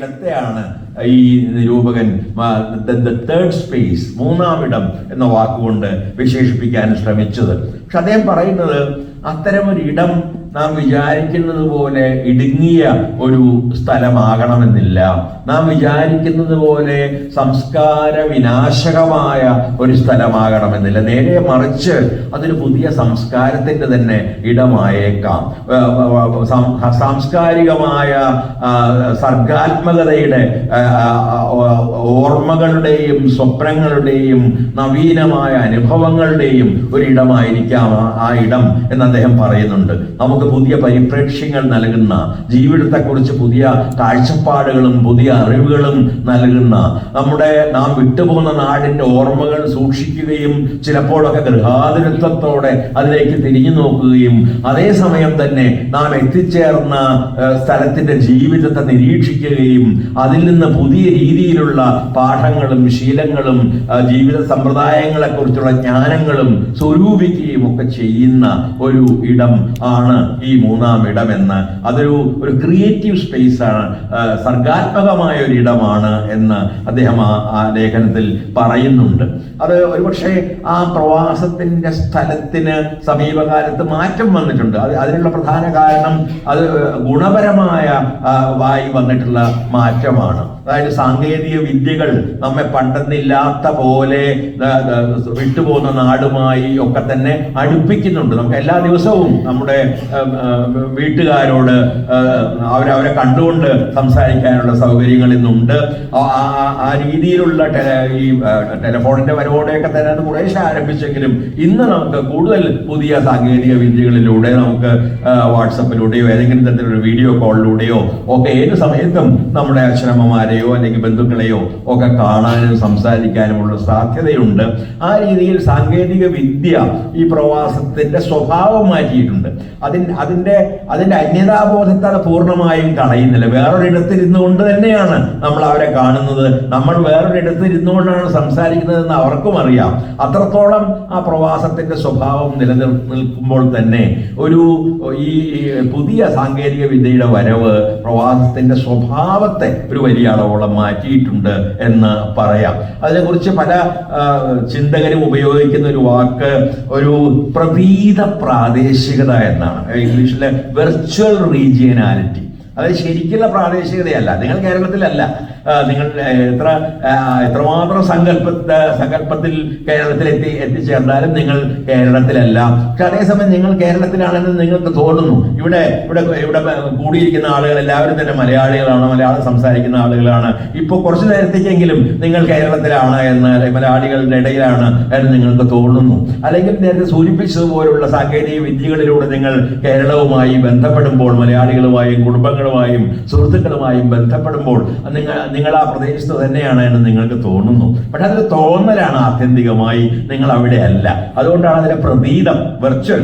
ഇടത്തെയാണ് ഈ നിരൂപകൻ third space മൂന്നാമിടം എന്ന വാക്കുകൊണ്ട് വിശേഷിപ്പിക്കാൻ ശ്രമിച്ചത്. പക്ഷെ അദ്ദേഹം പറയുന്നത് അത്തരമൊരു ഇടം നാം വിചാരിക്കുന്നത് പോലെ ഇടുങ്ങിയ ഒരു സ്ഥലമാകണമെന്നില്ല. നാം വിചാരിക്കുന്നത് പോലെ സംസ്കാര വിനാശകമായ ഒരു സ്ഥലമാകണമെന്നില്ല. നേരെ മറിച്ച് അതൊരു പുതിയ സംസ്കാരത്തിന്റെ തന്നെ ഇടമായേക്കാം. സാംസ്കാരികമായ സർഗാത്മകതയുടെ ഓർമ്മകളുടെയും സ്വപ്നങ്ങളുടെയും നവീനമായ അനുഭവങ്ങളുടെയും ഒരു ഇടമായിരിക്കാം ആ- ആ ഇടം എന്ന് അദ്ദേഹം പറയുന്നുണ്ട്. നമുക്ക് പുതിയ പരിപ്രേക്ഷ്യങ്ങൾ നൽകുന്ന ജീവിതത്തെക്കുറിച്ച് പുതിയ കാഴ്ചപ്പാടുകളും പുതിയ അറിവുകളും നൽകുന്ന നമ്മുടെ നാം വിട്ടുപോകുന്ന നാടിന്റെ ഓർമ്മകൾ സൂക്ഷിക്കുകയും ചിലപ്പോഴൊക്കെ ഗൃഹാതിരത്വത്തോടെ അതിലേക്ക് തിരിഞ്ഞു നോക്കുകയും അതേസമയം തന്നെ നാം എത്തിച്ചേർന്ന സ്ഥലത്തിന്റെ ജീവിതത്തെ നിരീക്ഷിക്കുകയും അതിൽ നിന്ന് പുതിയ രീതിയിലുള്ള പാഠങ്ങളും ശീലങ്ങളും ജീവിത സമ്പ്രദായങ്ങളെ കുറിച്ചുള്ള ജ്ഞാനങ്ങളും സ്വരൂപിക്കുകയും ഒക്കെ ചെയ്യുന്ന ഒരു ഇടം ആണ് ഈ മൂന്നാം ഇടം എന്ന്. അതൊരു ഒരു ക്രിയേറ്റീവ് സ്പേസാണ് സർഗാത്മകമായ ഒരു ഇടമാണ് എന്ന് അദ്ദേഹം ആ ആ ലേഖനത്തിൽ പറയുന്നുണ്ട്. അത് ഒരുപക്ഷെ ആ പ്രവാസത്തിന്റെ സ്ഥലത്തിന് സമീപകാലത്ത് മാറ്റം വന്നിട്ടുണ്ട്. അത് അതിനുള്ള പ്രധാന കാരണം അത് ഗുണപരമായ വായി വന്നിട്ടുള്ള മാറ്റമാണ്. അതായത് സാങ്കേതിക വിദ്യകൾ നമ്മെ പണ്ടെന്നില്ലാത്ത പോലെ വിട്ടുപോകുന്ന നാടുമായി ഒക്കെ തന്നെ അടുപ്പിക്കുന്നുണ്ട്. നമുക്ക് എല്ലാ ദിവസവും നമ്മുടെ വീട്ടുകാരോട് അവരവരെ അവരെ അവരെ കണ്ടുകൊണ്ട് സംസാരിക്കാനുള്ള സൗകര്യങ്ങൾ ഇന്നുണ്ട്. ആ- രീതിയിലുള്ള ഈ ടെലഫോണിന്റെ വരവോടെയൊക്കെ തന്നെ അത് കുറേശ്ശെ ആരംഭിച്ചെങ്കിലും ഇന്ന് നമുക്ക് കൂടുതൽ പുതിയ സാങ്കേതിക വിദ്യകളിലൂടെ നമുക്ക് വാട്സപ്പിലൂടെയോ ഏതെങ്കിലും തരത്തിലുള്ള വീഡിയോ കോളിലൂടെയോ ഒക്കെ ഏത് സമയത്തും നമ്മുടെ അച്ഛനമ്മമാരെയോ അല്ലെങ്കിൽ ബന്ധുക്കളെയോ ഒക്കെ കാണാനും സംസാരിക്കാനുമുള്ള സാധ്യതയുണ്ട്. ആ രീതിയിൽ സാങ്കേതിക വിദ്യ ഈ പ്രവാസത്തിന്റെ സ്വഭാവം മാറ്റിയിട്ടുണ്ട്. അതിന് അതിന്റെ അതിന്റെ അന്യതാബോധത്തെ അത് പൂർണമായും കളയുന്നില്ല വേറൊരിടത്തിരുന്നു ഇരുന്നുകൊണ്ട് തന്നെയാണ് നമ്മൾ അവരെ കാണുന്നത്. നമ്മൾ വേറൊരിടത്ത് കൊണ്ടാണ് സംസാരിക്കുന്നതെന്ന് അവർക്കും അറിയാം. അത്രത്തോളം ആ പ്രവാസത്തിന്റെ സ്വഭാവം നിലനിൽക്കുമ്പോൾ തന്നെ ഒരു ഈ പുതിയ സാങ്കേതിക വിദ്യയുടെ വരവ് പ്രവാസത്തിന്റെ സ്വഭാവത്തെ ഒരു വലിയ അളവോളം മാറ്റിയിട്ടുണ്ട് എന്ന് പറയാം. അതിനെക്കുറിച്ച് പല ചിന്തകരും ഉപയോഗിക്കുന്ന ഒരു വാക്ക് ഒരു പ്രതീത പ്രാദേശികത എന്നാണ്. ഇംഗ്ലീഷിലെ വെർച്വൽ റീജിയനാലിറ്റി അത് ശരിക്കുള്ള പ്രാദേശികതയല്ല. നിങ്ങൾ കേരളത്തിലല്ല. നിങ്ങൾ എത്ര എത്രമാത്രം സങ്കല്പ സങ്കല്പത്തിൽ കേരളത്തിൽ എത്തി എത്തിച്ചേർന്നാലും നിങ്ങൾ കേരളത്തിലല്ല. പക്ഷെ അതേസമയം നിങ്ങൾ കേരളത്തിലാണെന്ന് നിങ്ങൾക്ക് തോന്നുന്നു. ഇവിടെ ഇവിടെ ഇവിടെ കൂടിയിരിക്കുന്ന ആളുകൾ എല്ലാവരും തന്നെ മലയാളികളാണ് മലയാളം സംസാരിക്കുന്ന ആളുകളാണ്. ഇപ്പോൾ കുറച്ചു നേരത്തേക്കെങ്കിലും നിങ്ങൾ കേരളത്തിലാണ് എന്ന് മലയാളികളുടെ ഇടയിലാണ് എന്ന് നിങ്ങൾക്ക് തോന്നുന്നു. അല്ലെങ്കിൽ നേരത്തെ സൂചിപ്പിച്ചതുപോലുള്ള സാങ്കേതിക വിദ്യകളിലൂടെ നിങ്ങൾ കേരളവുമായി ബന്ധപ്പെടുമ്പോൾ മലയാളികളുമായും കുടുംബങ്ങളുമായും സുഹൃത്തുക്കളുമായും ബന്ധപ്പെടുമ്പോൾ നിങ്ങൾ നിങ്ങൾ ആ പ്രദേശത്ത് തന്നെയാണ് എന്ന് നിങ്ങൾക്ക് തോന്നുന്നു. പക്ഷെ അതൊരു തോന്നലാണ് ആത്യന്തികമായി നിങ്ങൾ അവിടെ അല്ല അതുകൊണ്ടാണ് അതിന്റെ പ്രതീതം വെർച്വൽ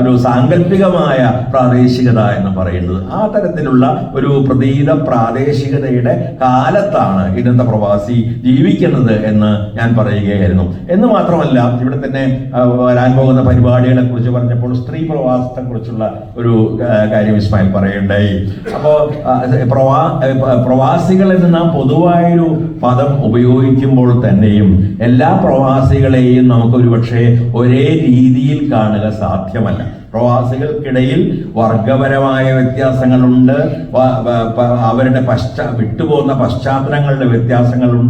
ഒരു സാങ്കല്പികമായ പ്രാദേശികത എന്ന് പറയുന്നത്. ആ തരത്തിലുള്ള ഒരു പ്രതീത പ്രാദേശികതയുടെ കാലത്താണ് ഇന്നത്തെ പ്രവാസി ജീവിക്കുന്നത് എന്ന് ഞാൻ പറയുകയായിരുന്നു. എന്ന് മാത്രമല്ല ഇവിടെ തന്നെ വരാൻ പോകുന്ന പരിപാടികളെ കുറിച്ച് പറഞ്ഞപ്പോൾ സ്ത്രീ പ്രവാസത്തെ കുറിച്ചുള്ള ഒരു കാര്യം ഇസ്മായിൽ പറയുണ്ടായി അപ്പോൾ പ്രവാ പ്രവാസികൾ എന്ന് നാം പൊതുവായൊരു പദം ഉപയോഗിക്കുമ്പോൾ തന്നെയും എല്ലാ പ്രവാസികളെയും നമുക്കൊരു പക്ഷേ ഒരേ രീതിയിൽ കാണുക സാധ്യമല്ല. പ്രവാസികൾക്കിടയിൽ വർഗപരമായ വ്യത്യാസങ്ങളുണ്ട്. അവരുടെ പശ്ചാ വിട്ടുപോകുന്ന പശ്ചാത്തലങ്ങളുടെ വ്യത്യാസങ്ങളും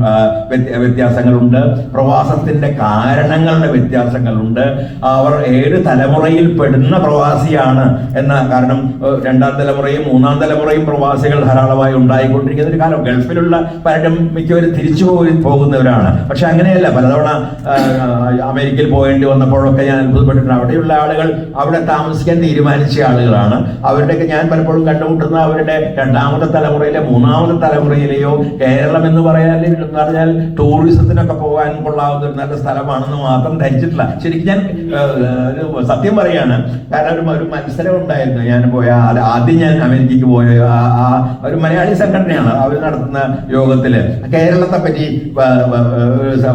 വ്യത്യാസങ്ങളുണ്ട്. പ്രവാസത്തിന്റെ കാരണങ്ങളുടെ വ്യത്യാസങ്ങളുണ്ട്. അവർ ഏഴ് തലമുറയിൽ പെടുന്ന പ്രവാസിയാണ് എന്ന കാരണം രണ്ടാം തലമുറയും മൂന്നാം തലമുറയും പ്രവാസികൾ ധാരാളമായി ഉണ്ടായിക്കൊണ്ടിരിക്കുന്ന ഒരു കാലം. ഗൾഫിലുള്ള പലരും മിക്കവരും തിരിച്ചു പോയി പോകുന്നവരാണ്. പക്ഷെ അങ്ങനെയല്ല. പലതവണ അമേരിക്കയിൽ പോകേണ്ടി വന്നപ്പോഴൊക്കെ ഞാൻ അത്ഭുതപ്പെട്ടിട്ടുണ്ട്. അവിടെയുള്ള ആളുകൾ അവിടെ താമസിക്കാൻ തീരുമാനിച്ച ആളുകളാണ്. അവരുടെയൊക്കെ ഞാൻ പലപ്പോഴും കണ്ടുമുട്ടുന്ന അവരുടെ രണ്ടാമത്തെ തലമുറയിലെ മൂന്നാമത്തെ തലമുറയിലെയോ കേരളം എന്ന് പറയാൻ എന്ന് പറഞ്ഞാൽ ടൂറിസത്തിനൊക്കെ പോകാൻ കൊള്ളാവുന്ന ഒരു നല്ല സ്ഥലമാണെന്ന് മാത്രം ധരിച്ചിട്ടില്ല. ശരിക്കും ഞാൻ സത്യം പറയാണ്. കാരണം ഒരു ഒരു മത്സരം ഉണ്ടായിരുന്നു. ഞാൻ പോയ ആദ്യം ഞാൻ അമേരിക്കയ്ക്ക് പോയ ആ- ഒരു മലയാളി സംഘടനയാണ് അവർ നടത്തുന്ന യോഗത്തിൽ കേരളത്തെ പറ്റി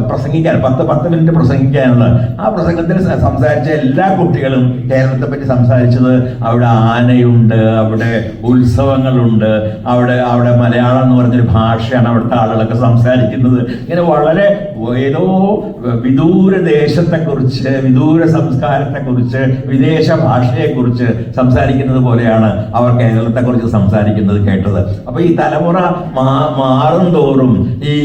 പ്രസംഗിക്കാൻ പത്ത് പത്ത് മിനിറ്റ് പ്രസംഗിക്കാനുള്ള ആ പ്രസംഗത്തിൽ സംസാരിച്ച എല്ലാ കുട്ടികളും കേരളത്തെ പറ്റി സംസാരിച്ചത് അവിടെ ആനയുണ്ട് അവിടെ ഉത്സവങ്ങളുണ്ട് അവിടെ അവിടെ മലയാളം എന്ന് പറഞ്ഞൊരു ഭാഷയാണ് അവിടുത്തെ ആളുകളൊക്കെ സംസാരിക്കുന്നത്. ഇങ്ങനെ വളരെ ഏതോ വിദൂര ദേശത്തെക്കുറിച്ച് വിദൂര സംസ്കാരത്തെക്കുറിച്ച് വിദേശ ഭാഷയെക്കുറിച്ച് സംസാരിക്കുന്നത് പോലെയാണ് അവർ കേരളത്തെക്കുറിച്ച് സംസാരിക്കുന്നത് കേട്ടത്. അപ്പൊ ഈ തലമുറ മാ മാറും തോറും ഈ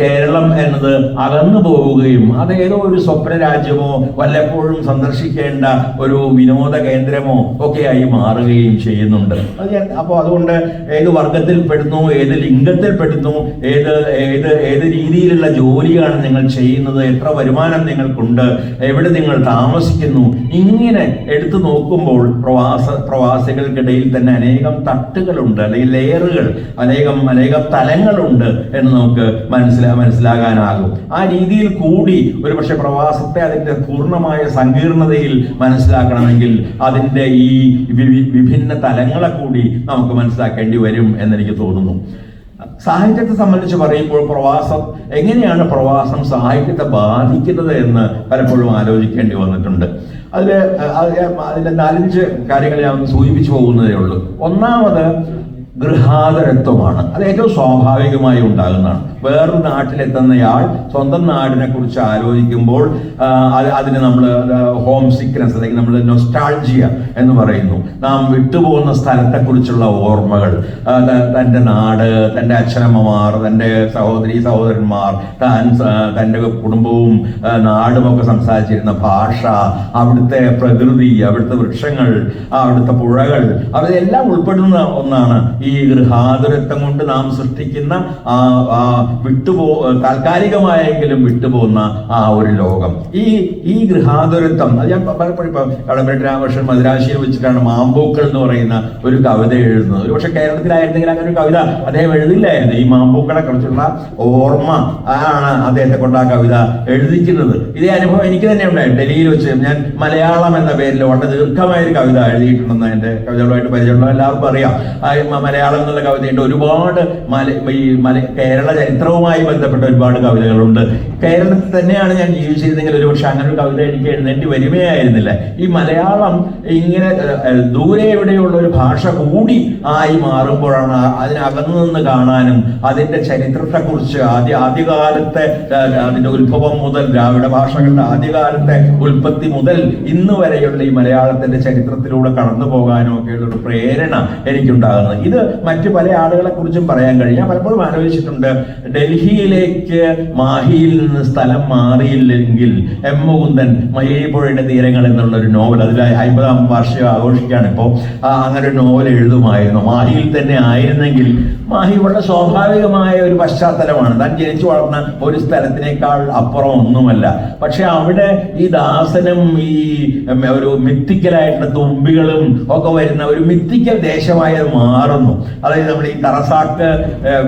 കേരളം എന്നത് അകന്നു പോവുകയും അത് ഏതോ ഒരു സ്വപ്ന രാജ്യമോ വല്ലപ്പോഴും സന്ദർശിക്കേണ്ട ഒരു വിനോദ കേന്ദ്രമോ ഒക്കെയായി മാറുകയും ചെയ്യുന്നുണ്ട്. അത് അപ്പോൾ അതുകൊണ്ട് ഏത് വർഗത്തിൽ പെടുന്നു ഏത് ലിംഗത്തിൽ പെടുന്നു ഏത് ഏത് ഏത് രീതിയിലുള്ള ജോലിയാണ് നിങ്ങൾ ചെയ്യുന്നത് എത്ര വരുമാനം നിങ്ങൾക്കുണ്ട് എവിടെ നിങ്ങൾ താമസിക്കുന്നു ഇങ്ങനെ എടുത്തു നോക്കുമ്പോൾ പ്രവാസ പ്രവാസികൾക്കിടയിൽ തന്നെ അനേകം തട്ടുകളുണ്ട് അല്ലെങ്കിൽ ലെയറുകൾ അനേകം അനേകം തലങ്ങളുണ്ട് എന്ന് നമുക്ക് മനസ്സിലാ മനസ്സിലാകാനാകും. ആ രീതിയിൽ കൂടി ഒരു പക്ഷെ പ്രവാസത്തെ അതിന്റെ പൂർണമായ സങ്കീർണതയിൽ മനസ്സിലാക്കണമെങ്കിൽ അതിന്റെ ഈ വിഭിന്ന തലങ്ങളെ കൂടി നമുക്ക് മനസ്സിലാക്കേണ്ടി വരും എന്നെനിക്ക് തോന്നുന്നു. സാഹിത്യത്തെ സംബന്ധിച്ച് പറയുമ്പോൾ പ്രവാസം എങ്ങനെയാണ് പ്രവാസം സാഹിത്യത്തെ ബാധിക്കുന്നത് എന്ന് പലപ്പോഴും ആലോചിക്കേണ്ടി വന്നിട്ടുണ്ട്. അതിൽ അതിന്റെ നാലഞ്ച് കാര്യങ്ങൾ ഞാൻ സൂചിപ്പിച്ചു പോകുന്നതേ ഉള്ളൂ. ഒന്നാമത് ഗൃഹാതരത്വമാണ് അത് ഏറ്റവും സ്വാഭാവികമായി ഉണ്ടാകുന്നതാണ്. വേറൊരു നാട്ടിലെത്തുന്നയാൾ സ്വന്തം നാടിനെ കുറിച്ച് ആലോചിക്കുമ്പോൾ അതിന് നമ്മൾ ഹോം സിക്നസ് അല്ലെങ്കിൽ നമ്മൾ നൊസ്റ്റാൾജിയ എന്ന് പറയുന്നു. നാം വിട്ടുപോകുന്ന സ്ഥലത്തെക്കുറിച്ചുള്ള ഓർമ്മകൾ തന്റെ നാട് തന്റെ അച്ഛനമ്മമാർ തന്റെ സഹോദരി സഹോദരന്മാർ താൻ തന്റെ കുടുംബവും നാടും നാടുമൊക്കെ സംസാരിച്ചിരുന്ന ഭാഷ അവിടുത്തെ പ്രകൃതി അവിടുത്തെ വൃക്ഷങ്ങൾ അവിടുത്തെ പുഴകൾ അതെല്ലാം ഉൾപ്പെടുന്ന ഒന്നാണ് ഈ ഗൃഹാതുരത്വം കൊണ്ട് നാം സൃഷ്ടിക്കുന്ന ആ വിട്ടുപോ താൽക്കാലികമായെങ്കിലും വിട്ടുപോകുന്ന ആ ഒരു ലോകം. ഈ ഈ ഗൃഹാതുരത്വം അത് ഞാൻ കടമ്പേട്ട് രാമകൃഷ്ണൻ മദ്രാശിയിൽ വെച്ചിട്ടാണ് മാമ്പൂക്കൾ എന്ന് പറയുന്ന ഒരു കവിത എഴുതുന്നത്. ഒരു പക്ഷെ കേരളത്തിലായിരുന്നെങ്കിൽ അങ്ങനെ ഒരു കവിത അദ്ദേഹം എഴുതില്ലായിരുന്നു. ഈ മാമ്പൂക്കളെ കുറിച്ചുള്ള ഓർമ്മ ആണ് അദ്ദേഹത്തെ കൊണ്ട് ആ കവിത എഴുതിക്കുന്നത് ഇതേ അനുഭവം എനിക്ക് തന്നെ ഉണ്ടായി. ഡൽഹിയിൽ വെച്ച് ഞാൻ മലയാളം എന്ന പേരിൽ വളരെ ദീർഘമായ ഒരു കവിത എഴുതിയിട്ടുണ്ടെന്ന് എന്റെ കവിതകളുമായിട്ട് പരിചയമുള്ള എല്ലാവർക്കും അറിയാം. മലയാളം എന്നുള്ള കവിതയുണ്ട്. ഒരുപാട് മല ഈ മല കേരള ചരിത്രവുമായി ബന്ധപ്പെട്ട ഒരുപാട് കവിതകളുണ്ട്. കേരളത്തിൽ തന്നെയാണ് ഞാൻ ജീവിച്ചിരുന്നെങ്കിൽ ഒരുപക്ഷെ അങ്ങനെ ഒരു കവിത എനിക്ക് എഴുന്നേണ്ടി വരുമേയായിരുന്നില്ല ഈ മലയാളം ഇങ്ങനെ ദൂരെ എവിടെയുള്ള ഒരു ഭാഷ കൂടി ആയി മാറുമ്പോഴാണ് അതിനകന്നു നിന്ന് കാണാനും അതിന്റെ ചരിത്രത്തെക്കുറിച്ച് ആദ്യ ആദ്യകാലത്തെ അതിന്റെ ഉത്ഭവം മുതൽ ദ്രാവിഡ ഭാഷകളുടെ ആദ്യകാലത്തെ ഉൽപ്പത്തി മുതൽ ഇന്ന് വരെയുള്ള ഈ മലയാളത്തിന്റെ ചരിത്രത്തിലൂടെ കടന്നു പോകാനും ഒക്കെയുള്ള ഒരു പ്രേരണ എനിക്കുണ്ടാകുന്നത്. ഇത് മറ്റു പല ആളുകളെ കുറിച്ചും പറയാൻ കഴിയും. പലപ്പോഴും ആലോചിച്ചിട്ടുണ്ട് ഡൽഹിയിലേക്ക് മാഹിയിൽ നിന്ന് സ്ഥലം മാറിയില്ലെങ്കിൽ എം മുകുന്ദൻ മയ്യഴിപ്പുഴയുടെ തീരങ്ങൾ എന്നുള്ള ഒരു നോവൽ അതിൽ അമ്പതാം വാർഷികം ആഘോഷിക്കുകയാണ്. ഇപ്പോൾ അങ്ങനെ ഒരു നോവൽ എഴുതുമായിരുന്നു. മാഹിയിൽ തന്നെ ആയിരുന്നെങ്കിൽ മാഹി വളരെ സ്വാഭാവികമായ ഒരു പശ്ചാത്തലമാണ്. താൻ ജനിച്ചു വളർന്ന ഒരു സ്ഥലത്തിനേക്കാൾ അപ്പുറം ഒന്നുമല്ല. പക്ഷെ അവിടെ ഈ ദാസനും ഈ ഒരു മിത്തിക്കലായിട്ടുള്ള തുമ്പികളും ഒക്കെ വരുന്ന ഒരു മിത്തിക്കൽ ദേശമായി അത് മാറുന്നു അതായത് നമ്മൾ ഈ കറസാക്ക്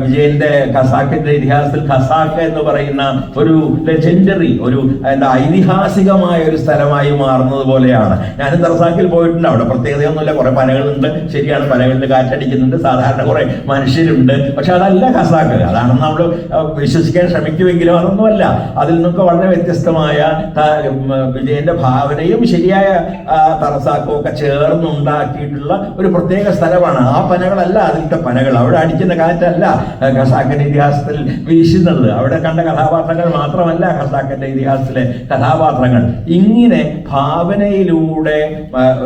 വിജയന്റെ ഖസാക്കിന്റെ ഇതിഹാസത്തിൽ ഖസാക്ക് എന്ന് പറയുന്ന ഒരു ലെജൻഡറി ഒരു എന്താ ഐതിഹാസികമായ ഒരു സ്ഥലമായി മാറുന്നത് പോലെയാണ്. ഞാനും തറസാക്കിൽ പോയിട്ടുണ്ട്. അവിടെ പ്രത്യേകതയൊന്നുമില്ല. കുറെ പനകളുണ്ട്. ശരിയാണ്. പനകളിൽ കാറ്റടിക്കുന്നുണ്ട്. സാധാരണ കുറെ മനുഷ്യരുണ്ട്. പക്ഷെ അതല്ല ഖസാക്ക് അതാണെന്ന് നമ്മൾ വിശ്വസിക്കാൻ ശ്രമിക്കുമെങ്കിലും അതൊന്നുമല്ല. അതിൽ നിന്നൊക്കെ വളരെ വ്യത്യസ്തമായ വിജയന്റെ ഭാവനയും ശരിയായ തറസാക്കും ഒക്കെ ചേർന്നുണ്ടാക്കിയിട്ടുള്ള ഒരു പ്രത്യേക സ്ഥലമാണ്. ആ പനകളല്ല അതിലത്തെ പനകൾ. അവിടെ അടിക്കുന്ന കാറ്റല്ല ഖസാക്കിന്റെ ഇതിഹാസത്തിൽ വീശുന്നത്. അവിടെ കണ്ട കഥാപാത്രങ്ങൾ മാത്രമല്ല ഖസാക്കിന്റെ ഇതിഹാസത്തിലെ കഥാപാത്രങ്ങൾ. ഇങ്ങനെ ഭാവനയിലൂടെ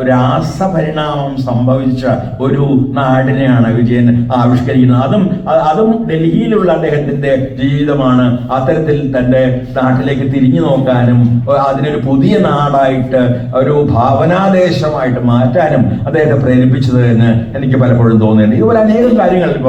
രാസപരിണാമം സംഭവിച്ച ഒരു നാടിനെയാണ് വിജയൻ ആവിഷ്കരിക്കുന്നത്. അതും അതും ഡൽഹിയിലുള്ള അദ്ദേഹത്തിന്റെ ജീവിതമാണ്. അത്തരത്തിൽ തന്റെ നാട്ടിലേക്ക് തിരിഞ്ഞു നോക്കാനും അതിനൊരു പുതിയ നാടായിട്ട് ഒരു ഭാവനാദേശമായിട്ട് മാറ്റാനും അദ്ദേഹത്തെ പ്രേരിപ്പിച്ചത് എന്ന് എനിക്ക് പലപ്പോഴും തോന്നിയിട്ടുണ്ട് ഇതുപോലെ അനേകം കാര്യങ്ങൾ ഇപ്പോൾ